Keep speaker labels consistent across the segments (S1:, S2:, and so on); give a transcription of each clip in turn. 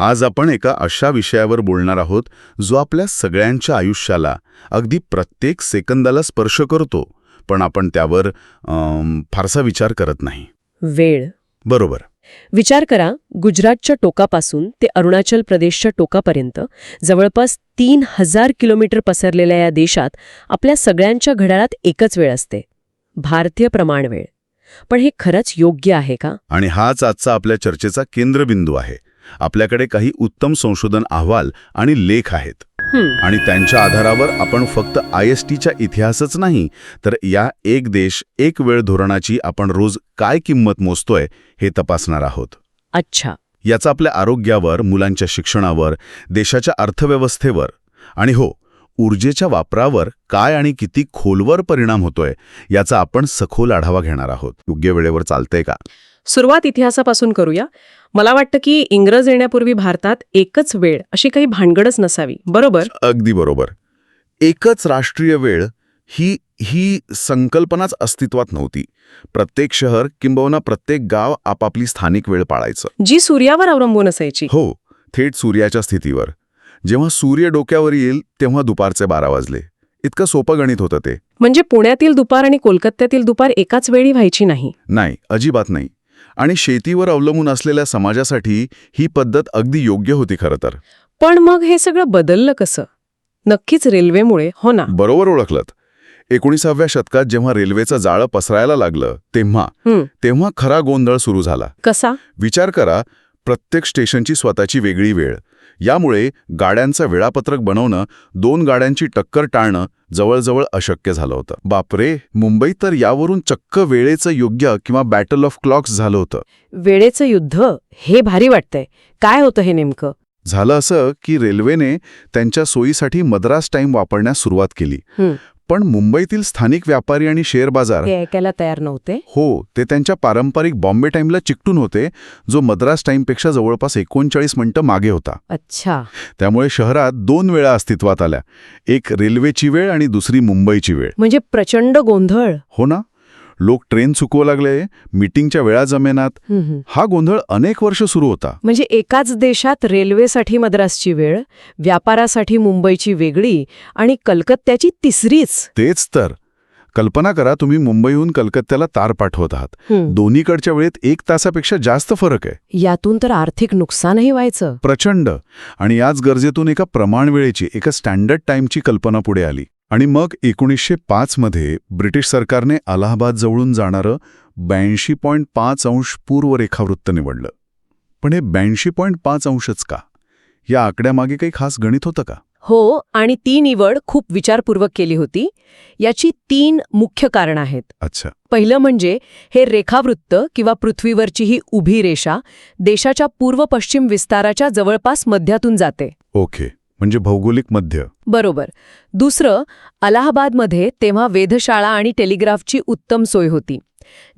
S1: आज आपण एका अशा विषयावर बोलणार आहोत जो आपल्या सगळ्यांच्या आयुष्याला अगदी प्रत्येक सेकंदाला स्पर्श करतो पण आपण त्यावर फारसा विचार करत नाही.
S2: वेळ.
S1: बरोबर.
S2: विचार करा गुजरातच्या टोकापासून ते अरुणाचल प्रदेशच्या टोकापर्यंत जवळपास तीन हजार किलोमीटर पसरलेल्या या देशात आपल्या सगळ्यांच्या घड्याळात एकच वेळ असते. भारतीय प्रमाण वेळ. पण हे खरंच योग्य आहे का?
S1: आणि हाच आजचा आपल्या चर्चेचा केंद्रबिंदू आहे. आपल्याकडे काही उत्तम संशोधन अहवाल आणि लेख आहेत. आणि त्यांच्या आधारावर आपण फक्त आय एस टीच्या इतिहासच नाही तर या एक देश एक वेळ धोरणाची आपण रोज काय किंमत मोजतोय हे तपासणार आहोत.
S2: अच्छा.
S1: याचा आपल्या आरोग्यावर मुलांच्या शिक्षणावर देशाच्या अर्थव्यवस्थेवर आणि हो ऊर्जेच्या वापरावर काय आणि किती खोलवर परिणाम होतोय याचा आपण सखोल आढावा घेणार आहोत. योग्य वेळेवर चालतंय का?
S2: सुरुवात इतिहासापासून करूया. मला वाटतं की इंग्रज येण्यापूर्वी भारतात एकच वेळ अशी काही भानगडच नसावी. बरोबर?
S1: अगदी बरोबर. एकच राष्ट्रीय वेळ ही ही संकल्पनाच अस्तित्वात नव्हती. प्रत्येक शहर किंबहुना प्रत्येक गाव आपापली स्थानिक वेळ पाळायचं.
S2: जी सूर्यावर अवलंबून असायची.
S1: हो थेट सूर्याच्या स्थितीवर. जेव्हा सूर्य डोक्यावर येईल तेव्हा दुपारचे बारा वाजले. इतकं सोपं गणित होतं ते.
S2: म्हणजे पुण्यातील दुपार आणि कोलकात्यातील दुपार एकाच वेळी व्हायची नाही.
S1: नाही अजिबात नाही. आणि शेतीवर अवलंबून असलेल्या समाजासाठी ही पद्धत अगदी योग्य होती खरं तर.
S2: पण मग हे सगळं बदललं कसं? नक्कीच रेल्वेमुळे हो ना?
S1: बरोबर ओळखलत. एकोणीसाव्या शतकात जेव्हा रेल्वेचं जाळं पसरायला लागलं तेव्हा तेव्हा खरा गोंधळ सुरू झाला.
S2: कसा?
S1: विचार करा प्रत्येक स्टेशनची स्वतःची वेगळी वेळ. यामुळे गाड्यांचं वेळापत्रक बनवणं दोन गाड्यांची टक्कर टाळणं जवळजवळ अशक्य झालं होतं. बापरे! मुंबईत तर यावरून चक्क वेळेचं योग्य किंवा बॅटल ऑफ क्लॉक्स झालं होतं.
S2: वेळेचं युद्ध? हे भारी वाटतंय. काय होतं हे नेमकं?
S1: झालं असं की रेल्वेने त्यांच्या सोयीसाठी मद्रास टाईम वापरण्यास सुरुवात केली. पण मुंबईतील स्थानिक व्यापारी आणि शेअर बाजार
S2: ऐकायला तयार नव्हते.
S1: हो ते त्यांच्या पारंपरिक बॉम्बे टाईमला चिकटून होते जो मद्रास टाईमपेक्षा जवळपास एकोणचाळीस मिनिटं मागे होता.
S2: अच्छा.
S1: त्यामुळे शहरात दोन वेळा अस्तित्वात आल्या. एक रेल्वेची वेळ आणि दुसरी मुंबईची वेळ.
S2: म्हणजे प्रचंड गोंधळ.
S1: हो ना? लोक ट्रेन चुकवू लागले मीटिंगच्या वेळा जमेनात.
S2: हं,
S1: गोंधळ अनेक वर्ष सुरू होता.
S2: म्हणजे एकाच देशात रेल्वेसाठी मद्रासची वेळ व्यापारासाठी मुंबईची वेगळी आणि कलकत्त्याची तिसरीच.
S1: तेच तर. कल्पना करा तुम्ही मुंबईहून कलकत्त्याला तार पाठवत आहात. दोन्हीकडच्या वेळेत एक तासापेक्षा जास्त फरक आहे.
S2: यातून तर आर्थिक नुकसानही व्हायचं.
S1: प्रचंड. आणि याच गरजेतून एका प्रमाण वेळेची एका स्टँडर्ड टाईमची कल्पना पुढे आली. आणि मग एकोणीसशे पाचमध्ये ब्रिटिश सरकारने अलाहाबाद जवळून जाणारं ब्याऐंशी पॉईंट पाच अंश पूर्व रेखावृत्त निवडलं. पण हे ब्याऐंशी पॉईंट पाच अंशच का? या आकड्यामागे काही खास गणित होतं का?
S2: हो आणि ती निवड खूप विचारपूर्वक केली होती. याची तीन मुख्य कारणं आहेत.
S1: अच्छा.
S2: पहिलं म्हणजे हे रेखावृत्त किंवा पृथ्वीवरची ही उभी रेषा देशाच्या पूर्व पश्चिम विस्ताराच्या जवळपास मध्यातून जाते.
S1: ओके. म्हणजे भौगोलिक मध्य.
S2: बरोबर. दुसरं अलाहाबादमध्ये तेव्हा वेधशाळा आणि टेलिग्राफची उत्तम सोय होती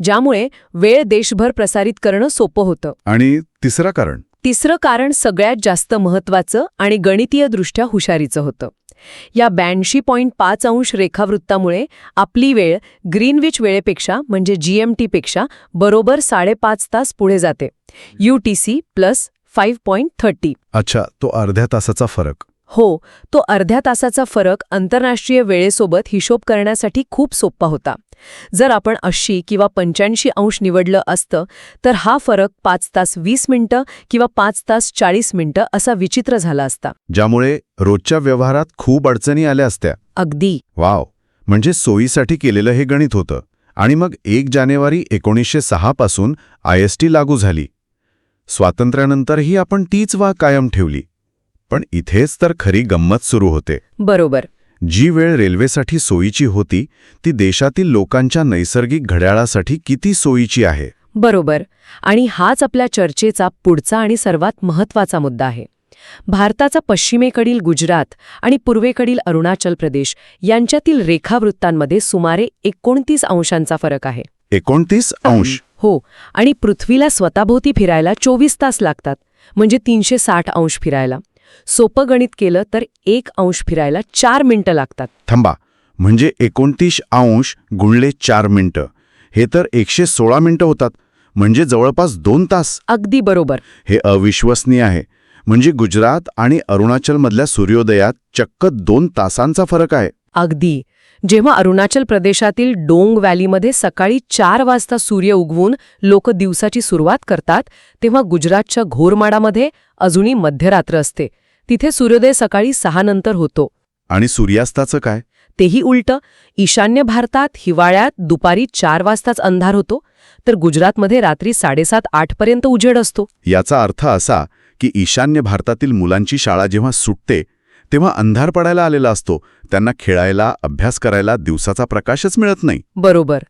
S2: ज्यामुळे वेळ देशभर प्रसारित करणं सोपं होतं.
S1: आणि तिसरं कारण?
S2: तिसरं कारण सगळ्यात जास्त महत्वाचं आणि गणितीयदृष्ट्या हुशारीचं होतं. या ब्याऐंशी पॉईंट पाच अंश रेखावृत्तामुळे आपली वेळ ग्रीनविच वेळेपेक्षा म्हणजे जीएमटीपेक्षा बरोबर साडेपाच तास पुढे जाते. UTC plus five point thirty.
S1: अच्छा तो अर्ध्या तासाचा फरक.
S2: हो तो अर्ध्या तासाचा फरक आंतरराष्ट्रीय वेळेसोबत हिशोब करण्यासाठी खूप सोपा होता. जर आपण ऐंशी किंवा पंच्याऐंशी अंश निवडलं असतं तर हा फरक पाच तास वीस मिनिटं किंवा पाच तास चाळीस मिनिटं असा विचित्र झाला असता.
S1: ज्यामुळे रोजच्या व्यवहारात खूप अडचणी आल्या असत्या.
S2: अगदी.
S1: वाव! म्हणजे सोयीसाठी केलेलं हे गणित होतं. आणि मग एक जानेवारी एकोणीसशे सहा पासून आय एस टी लागू झाली. स्वातंत्र्यानंतरही आपण तीच वा कायम ठेवली. पण इथेच तर खरी गंमत सुरू होते.
S2: बरोबर.
S1: जी वेळ रेल्वेसाठी सोयीची होती ती देशातील लोकांच्या नैसर्गिक घड्याळासाठी किती सोयीची आहे?
S2: बरोबर. आणि हाच आपल्या चर्चेचा पुढचा आणि सर्वात महत्त्वाचा मुद्दा आहे. भारताचा पश्चिमेकडील गुजरात आणि पूर्वेकडील अरुणाचल प्रदेश यांच्यातील रेखावृत्तांमध्ये सुमारे एकोणतीस अंशांचा फरक आहे.
S1: एकोणतीस अंश?
S2: हो. आणि पृथ्वीला स्वतःभोवती फिरायला चोवीस तास लागतात म्हणजे तीनशे साठ अंश फिरायला. सोपं गणित केलं तर एक अंश फिरायला चार मिनिटं लागतात.
S1: थांबा. म्हणजे एकोणतीस अंश गुणले चार मिनिटं. हे तर एकशे सोळा मिनिटं होतात. म्हणजे जवळपास दोन तास.
S2: अगदी बरोबर.
S1: हे अविश्वसनीय आहे. म्हणजे गुजरात आणि अरुणाचलमधल्या सूर्योदयात चक्क दोन तासांचा फरक आहे.
S2: अगदी. जेव्हा अरुणाचल प्रदेशातील डोंग व्हॅलीमध्ये सकाळी चार वाजता सूर्य उगवून लोक दिवसाची सुरुवात करतात तेव्हा गुजरातच्या घोरमाडामध्ये अजूनही मध्यरात्र असते. तिथे सूर्योदय सकाळी सहा नंतर होतो.
S1: आणि सूर्यास्ताचं काय?
S2: तेही उलटं ईशान्य भारतात हिवाळ्यात दुपारी चार वाजताच अंधार होतो तर गुजरातमध्ये रात्री साडेसात आठपर्यंत उजेड असतो.
S1: याचा अर्थ असा की ईशान्य भारतातील मुलांची शाळा जेव्हा सुटते तेव्हा अंधार पडायला आलेला असतो. त्यांना खेळायला अभ्यास करायला दिवसाचा प्रकाशच मिळत नाही.
S2: बरोबर.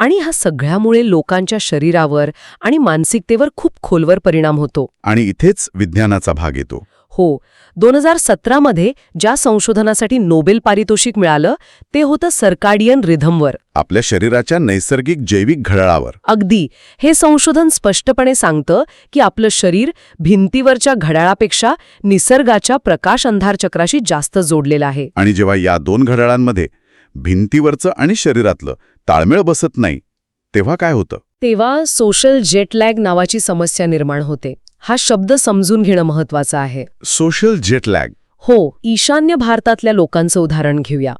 S2: आणि हा सगळ्यामुळे लोकांच्या शरीरावर आणि मानसिकतेवर खूप खोलवर परिणाम होतो.
S1: आणि इथेच विज्ञानाचा भाग येतो.
S2: हो. दोन हजार सतरामध्ये ज्या संशोधनासाठी नोबेल पारितोषिक मिळालं ते होतं सर्काडियन रिधमवर.
S1: आपल्या शरीराच्या नैसर्गिक जैविक घड्याळावर.
S2: अगदी. हे संशोधन स्पष्टपणे सांगतं की आपलं शरीर भिंतीवरच्या घड्याळापेक्षा निसर्गाच्या प्रकाश अंधार चक्राशी जास्त जोडलेलं आहे.
S1: आणि जेव्हा या दोन घड्याळांमध्ये भिंतीवरचं आणि शरीरातलं ताळमेळ बसत नाही तेव्हा काय होतं?
S2: तेव्हा सोशल जेटलॅग नावाची समस्या निर्माण होते. हा शब्द समजून घेणं महत्वाचं आहे.
S1: सोशल जेटलॅग
S2: हो ईशान्य भारतातल्या लोकांचं उदाहरण घेऊया.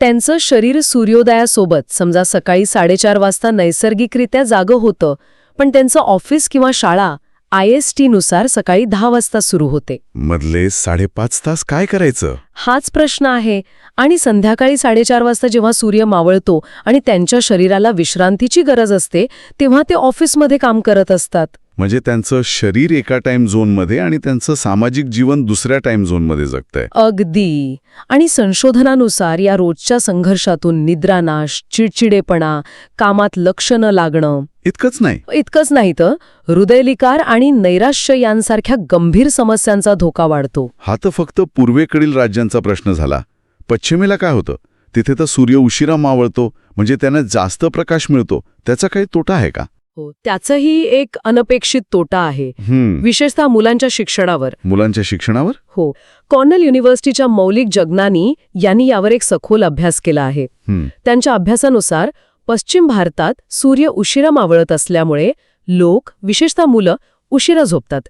S2: त्यांचं शरीर सूर्योदयासोबत समजा सकाळी साडेचार वाजता नैसर्गिकरित्या जागं होतं पण त्यांचं ऑफिस किंवा शाळा आय एस टीनुसार सकाळी दहा वाजता सुरू होते.
S1: मधले साडेपाच तास काय करायचं?
S2: हाच प्रश्न आहे. आणि संध्याकाळी साडेचार वाजता जेव्हा सूर्य मावळतो आणि त्यांच्या शरीराला विश्रांतीची गरज असते तेव्हा ते ऑफिसमध्ये काम करत असतात.
S1: म्हणजे त्यांचं शरीर एका टाइम झोनमध्ये आणि त्यांचं सामाजिक जीवन दुसऱ्या टाइम झोनमध्ये जगतंय.
S2: अगदी. आणि संशोधनानुसार या रोजच्या संघर्षातून निद्रानाश चिडचिडेपणा कामात लक्ष न लागणं.
S1: इतकंच नाही.
S2: इतकंच नाही तर हृदयलिकार आणि नैराश्य यांसारख्या गंभीर समस्यांचा धोका वाढतो.
S1: हा तर फक्त पूर्वेकडील राज्यांचा प्रश्न झाला. पश्चिमेला काय होतं? तिथे तर सूर्य उशिरा मावळतो म्हणजे त्यांना जास्त प्रकाश मिळतो. त्याचा काही तोटा आहे का?
S2: हो त्याचाही एक अनपेक्षित तोटा आहे. विशेषतः मुलांच्या शिक्षणावर.
S1: मुलांच्या शिक्षणावर?
S2: हो. कॉर्नल युनिव्हर्सिटीच्या मौलिक जगनानी यांनी यावर एक सखोल अभ्यास केला आहे. त्यांच्या अभ्यासानुसार पश्चिम भारतात सूर्य उशिरा मावळत असल्यामुळे लोक विशेषतः मुलं उशिरा झोपतात.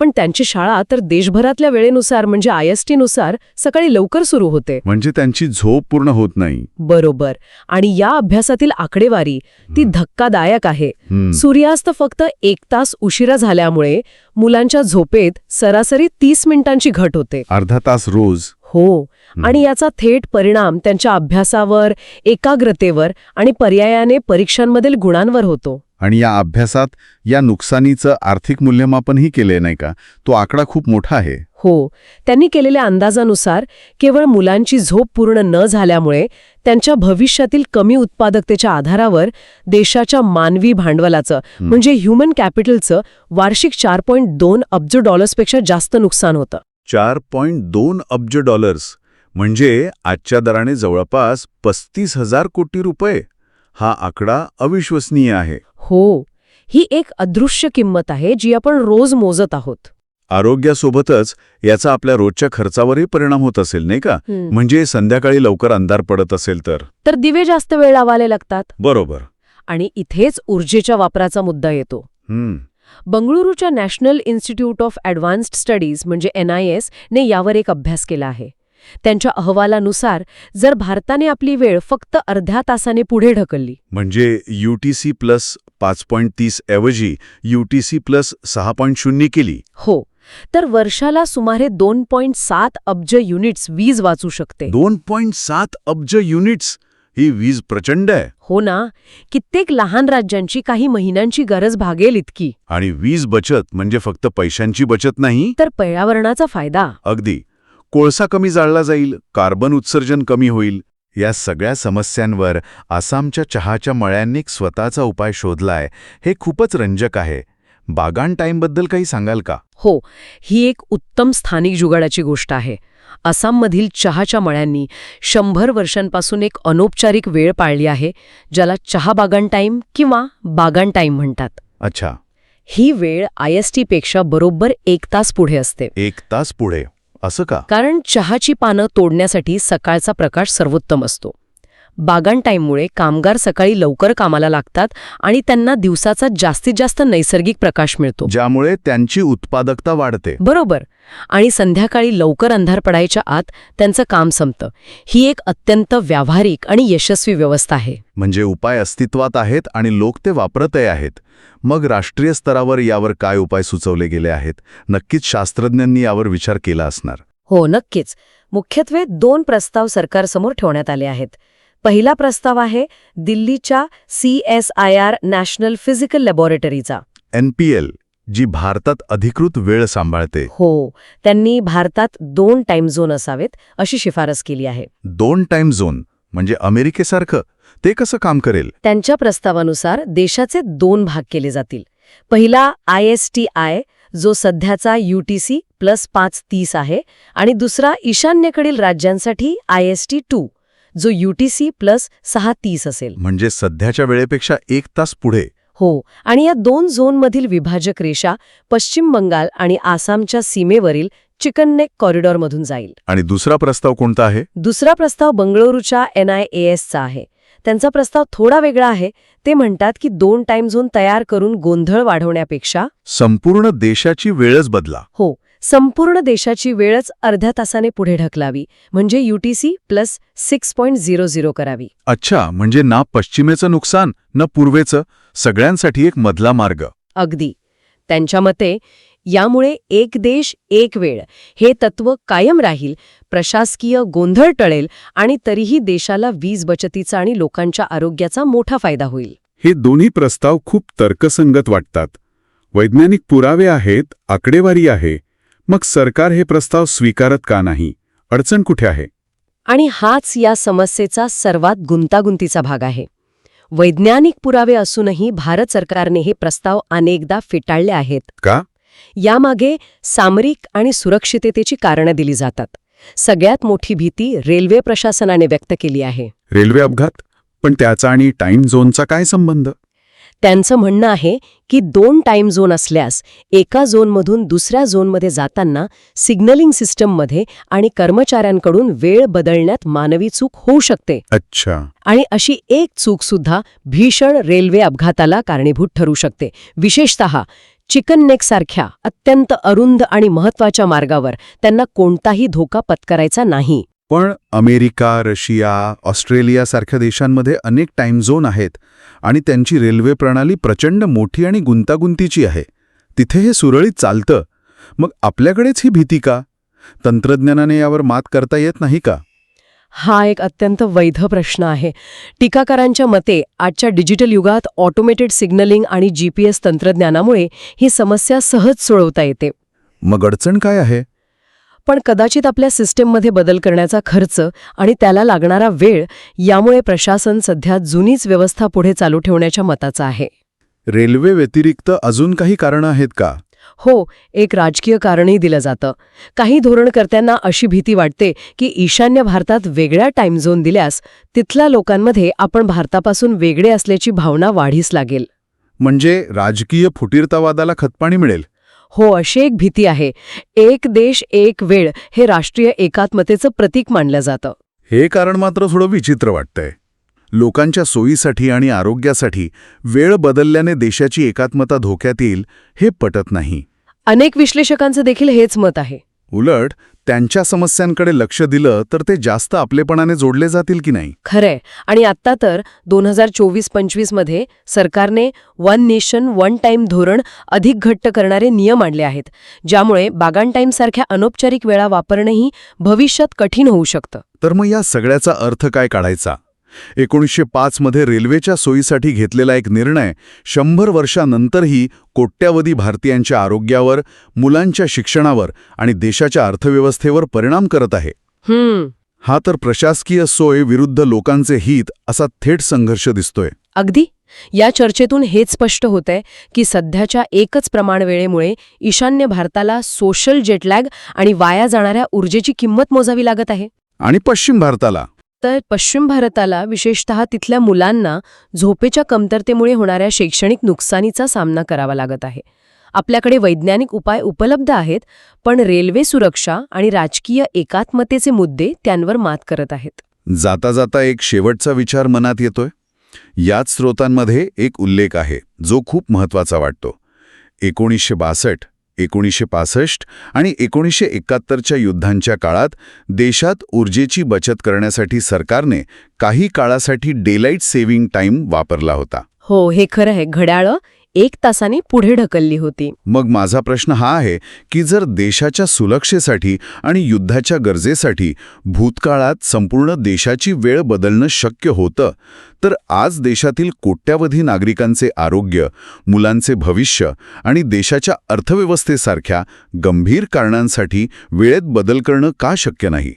S2: पण त्यांची शाळा तर देशभरातल्या वेळेनुसार म्हणजे आय एस टीनुसार सकाळी लवकर सुरू होते.
S1: म्हणजे त्यांची झोप पूर्ण होत नाही.
S2: बरोबर. आणि या अभ्यासातील आकडेवारी ती धक्कादायक आहे. सूर्यास्त फक्त एक तास उशिरा झाल्यामुळे मुलांच्या झोपेत सरासरी तीस मिनिटांची घट होते.
S1: अर्धा तास रोज.
S2: हो. आणि याचा थेट परिणाम त्यांच्या अभ्यासावर एकाग्रतेवर आणि पर्यायाने परीक्षांमधील गुणांवर होतो.
S1: आणि या अभ्यासात या नुकसानीचं आर्थिक मूल्यमापनही केले नाही का? तो आकडा खूप मोठा आहे.
S2: हो. त्यांनी केलेल्या अंदाजानुसार केवळ मुलांची झोप पूर्ण न झाल्यामुळे त्यांच्या भविष्यातील कमी उत्पादकतेच्या आधारावर देशाच्या मानवी भांडवलाचं म्हणजे ह्युमन कॅपिटलचं वार्षिक चार पॉईंट दोन अब्ज डॉलर्सपेक्षा जास्त नुकसान होतं.
S1: चार पॉइंट दोन अब्ज डॉलर्स. म्हणजे आजच्या दराने जवळपास पस्तीस हजार कोटी रुपये. हा आकडा अविश्वसनीय आहे.
S2: हो ही एक अदृश्य किंमत आहे जी आपण रोज मोजत आहोत.
S1: आरोग्यासोबतच याचा आपल्या रोजच्या खर्चावरही परिणाम होत असेल नाही का? म्हणजे संध्याकाळी लवकर अंधार पडत असेल तर.
S2: तर दिवे जास्त वेळ लावायला लागतात?
S1: बरोबर.
S2: आणि इथेच ऊर्जेच्या वापराचा मुद्दा येतो. बंगळुरूच्या national institute of advanced studies म्हणजे एन ने यावर एक अभ्यास केला आहे. त्यांच्या अहवालानुसार जर भारताने आपली वेळ फक्त अर्ध्या तासाने पुढे ढकलली.
S1: म्हणजे यूटीसी प्लस पाच पॉईंट तीस ऐवजी यूटीसी प्लस सहा पॉईंट शून्य केली.
S2: हो तर वर्षाला सुमारे दोन पॉईंट सात अब्ज युनिट्स वीज वाचू शकते.
S1: दोन पॉईंट सात अब्ज युनिट्स? ही वीज प्रचंड आहे.
S2: हो ना कित्येक लहान राज्यांची काही महिन्यांची गरज भागेल इतकी.
S1: आणि वीज बचत म्हणजे फक्त पैशांची बचत नाही?
S2: तर पर्यावरणाचा फायदा.
S1: अगदी. कोळसा कमी जाळला जाईल कार्बन उत्सर्जन कमी होईल या सगळ्या समस्यांवर आसामच्या चहाच्या मळ्यांनी स्वतःचा उपाय शोधलाय हे खूपच रंजक आहे. बागान टाईमबद्दल काही सांगाल का?
S2: हो ही एक उत्तम स्थानिक जुगाडाची गोष्ट आहे. आसाममधील चहाच्या मळ्यांनी शंभर वर्षांपासून एक अनौपचारिक वेळ पाळली आहे ज्याला चहा बागान टाईम किंवा बागान टाईम म्हणतात.
S1: अच्छा.
S2: ही वेळ आय एस टीपेक्षा बरोबर एक तास पुढे असते.
S1: एक तास पुढे. असं का?
S2: कारण चहाची पानं तोडण्यासाठी सकाळचा प्रकाश सर्वोत्तम असतो. बागान टाईममुळे कामगार सकाळी लवकर कामाला लागतात आणि त्यांना दिवसाचा जास्तीत जास्त नैसर्गिक प्रकाश मिळतो.
S1: ज्यामुळे त्यांची उत्पादकता वाढते.
S2: बरोबर. आणि संध्याकाळी लवकर अंधार पडायच्या आत त्यांचं काम संपतं. ही एक अत्यंत व्यावहारिक आणि यशस्वी व्यवस्था आहे.
S1: म्हणजे उपाय अस्तित्वात आहेत आणि लोक ते वापरतही आहेत. मग राष्ट्रीय स्तरावर यावर काय उपाय सुचवले गेले आहेत? नक्कीच शास्त्रज्ञांनी यावर विचार केला असणार.
S2: हो नक्कीच. मुख्यत्वे दोन प्रस्ताव सरकारसमोर ठेवण्यात आले आहेत. पहिला प्रस्ताव आहे दिल्लीच्या C S I R national physical लॅबॉरेटरीचा.
S1: NPL जी भारतात अधिकृत वेळ सांभाळते.
S2: हो त्यांनी भारतात दोन टाइम झोन असावेत अशी शिफारस केली आहे.
S1: दोन टाइम झोन म्हणजे अमेरिकेसारखं ते कसं काम करेल?
S2: त्यांच्या प्रस्तावानुसार देशाचे दोन भाग केले जातील. पहिला आय एस टी आय जो सध्याचा यूटीसी प्लस पाच तीस आहे आणि दुसरा ईशान्येकडील राज्यांसाठी आय एस टी टू. जो यूटीसी प्लस सहा तीस असेल.
S1: म्हणजे सध्याच्या वेळेपेक्षा एक तास पुढे.
S2: हो आणि या दोन झोनमधील विभाजक रेषा पश्चिम बंगाल आणि आसामच्या सीमेवरील चिकन नेक कॉरिडॉरमधून जाईल.
S1: आणि दुसरा प्रस्ताव कोणता आहे?
S2: दुसरा प्रस्ताव बंगळुरूच्या एन आय एसचा आहे. त्यांचा प्रस्ताव थोडा वेगळा आहे. ते म्हणतात की दोन टाइम झोन तयार करून गोंधळ वाढवण्यापेक्षा
S1: संपूर्ण देशाची वेळच बदला.
S2: हो संपूर्ण देशाची वेळच अर्ध्या तासाने पुढे ढकलावी म्हणजे UTC plus six point zero zero करावी.
S1: अच्छा म्हणजे ना पश्चिमेचं नुकसान न पूर्वेचं? सगळ्यांसाठी एक मधला मार्ग.
S2: अगदी. त्यांच्या मते यामुळे एक देश एक वेळ हे तत्व कायम राहील प्रशासकीय गोंधळ टळेल आणि तरीही देशाला वीज बचतीचा आणि लोकांच्या आरोग्याचा मोठा फायदा होईल.
S3: हे दोन्ही प्रस्ताव खूप तर्कसंगत वाटतात. वैज्ञानिक पुरावे आहेत आकडेवारी आहे. मग सरकार हे प्रस्ताव स्वीकारत का नाही? अडचण कुठे आहे?
S2: आणि हाच या समस्येचा सर्वात गुंतागुंतीचा भाग आहे. वैज्ञानिक पुरावे असूनही भारत सरकारने हे प्रस्ताव अनेकदा फेटाळले आहेत.
S3: का?
S2: यामागे सामरिक आणि सुरक्षिततेची कारणं दिली जातात. सगळ्यात मोठी भीती रेल्वे प्रशासनाने व्यक्त केली आहे.
S3: रेल्वे अपघात? पण त्याचा आणि टाइम झोनचा काय संबंध?
S2: त्यांचं म्हणणं आहे की दोन टाइम झोन असल्यास एका झोनमधून दुसऱ्या झोनमध्ये जाताना सिग्नलिंग सिस्टममध्ये आणि कर्मचाऱ्यांकडून वेळ बदलण्यात मानवी चूक होऊ शकते.
S3: अच्छा.
S2: आणि अशी एक चूक सुद्धा भीषण रेल्वे अपघाताला कारणीभूत ठरू शकते. विशेषतः चिकन नेकसारख्या अत्यंत अरुंद आणि महत्त्वाच्या मार्गावर त्यांना कोणताही धोका पत्करायचा नाही.
S1: पण अमेरिका रशिया ऑस्ट्रेलियासारख्या देशांमध्ये अनेक टाइम झोन आहेत आणि त्यांची रेल्वे प्रणाली प्रचंड मोठी आणि गुंतागुंतीची आहे. तिथे हे सुरळीत चालतं. मग आपल्याकडेच ही भीती का? तंत्रज्ञानाने यावर मात करता येत नाही का?
S2: हा एक अत्यंत वैध प्रश्न आहे. टीकाकारांच्या मते आजच्या डिजिटल युगात ऑटोमेटेड सिग्नलिंग आणि जीपीएस तंत्रज्ञानामुळे ही समस्या सहज सोडवता येते.
S1: मग अडचण काय आहे?
S2: पण कदाचित आपल्या सिस्टीममध्ये बदल करण्याचा खर्च आणि त्याला लागणारा वेळ यामुळे प्रशासन सध्या जुनीच व्यवस्था पुढे चालू ठेवण्याच्या मताचा आहे.
S1: रेल्वे व्यतिरिक्त अजून काही कारणं आहेत का?
S2: हो एक राजकीय कारणही दिलं जातं. काही धोरणकर्त्यांना अशी भीती वाटते की ईशान्य भारतात वेगळ्या टाइम झोन दिल्यास तिथल्या लोकांमध्ये आपण भारतापासून वेगळे असल्याची भावना वाढीस लागेल.
S1: म्हणजे राजकीय फुटीरतावादाला खतपाणी मिळेल.
S2: हो अशी एक भीती आहे. एक देश एक वेळ हे राष्ट्रीय एकात्मतेचं प्रतीक मानलं जातं.
S1: हे कारण मात्र थोडं विचित्र वाटतंय. लोकांच्या सोयीसाठी आणि आरोग्यासाठी वेळ बदलल्याने देशाची एकात्मता धोक्यात येईल हे पटत नाही.
S2: अनेक विश्लेषकांचं देखील हेच मत आहे.
S1: उलट त्यांच्या समस्यांकडे लक्ष दिलं तर ते जास्त आपलेपणाने जोडले जातील की नाही?
S2: खरंय. आणि आत्ता तर दोन हजार चोवीस पंचवीसमध्ये सरकारने वन नेशन वन टाइम धोरण अधिक घट्ट करणारे नियम आणले आहेत ज्यामुळे बागान टाईमसारख्या अनौपचारिक वेळा वापरणंही भविष्यात कठीण होऊ शकतं.
S1: तर मग या सगळ्याचा अर्थ काय काढायचा? एकोणीसशे पाचमध्ये रेल्वेच्या सोयीसाठी घेतलेला एक निर्णय शंभर वर्षानंतरही कोट्यावधी भारतीयांच्या आरोग्यावर मुलांच्या शिक्षणावर आणि देशाच्या अर्थव्यवस्थेवर परिणाम करत आहे. हा तर प्रशासकीय सोय विरुद्ध लोकांचे हित असा थेट संघर्ष दिसतोय.
S2: अगदी. या चर्चेतून हेच स्पष्ट होतंय की सध्याच्या एकच प्रमाणवेळेमुळे ईशान्य भारताला सोशल जेटलॅग आणि वाया जाणाऱ्या ऊर्जेची किंमत मोजावी लागत आहे.
S1: आणि पश्चिम भारताला
S2: तर पश्चिम भारताला विशेषतः तिथल्या मुलांना झोपेच्या कमतरतेमुळे होणाऱ्या शैक्षणिक नुकसानीचा सामना करावा लागत आहे. आपल्याकडे वैज्ञानिक उपाय उपलब्ध आहेत पण रेल्वे सुरक्षा आणि राजकीय एकात्मतेचे मुद्दे त्यांवर मात करत आहेत.
S1: जाता जाता एक शेवटचा विचार मनात येतोय. याच स्रोतांमध्ये एक उल्लेख आहे जो खूप महत्त्वाचा वाटतो. एकोणीसशे बासष्ट एकोणीसशे पासष्ट आणि एकोणीसशे एकाहत्तरच्या युद्धांच्या काळात देशात ऊर्जेची बचत करण्यासाठी सरकारने काही काळासाठी डेलाईट सेव्हिंग टाईम वापरला होता.
S2: हो हे खरं आहे. घड्याळं एक तासाने पुढे ढकलली होती.
S1: मग माझा प्रश्न हा आहे की जर देशाच्या सुरक्षेसाठी आणि युद्धाच्या गरजेसाठी भूतकाळात संपूर्ण देशाची वेळ बदलणं शक्य होतं तर आज देशातील कोट्यावधी नागरिकांचे आरोग्य मुलांचे भविष्य आणि देशाच्या अर्थव्यवस्थेसारख्या गंभीर कारणांसाठी वेळेत बदल करणं का शक्य नाही?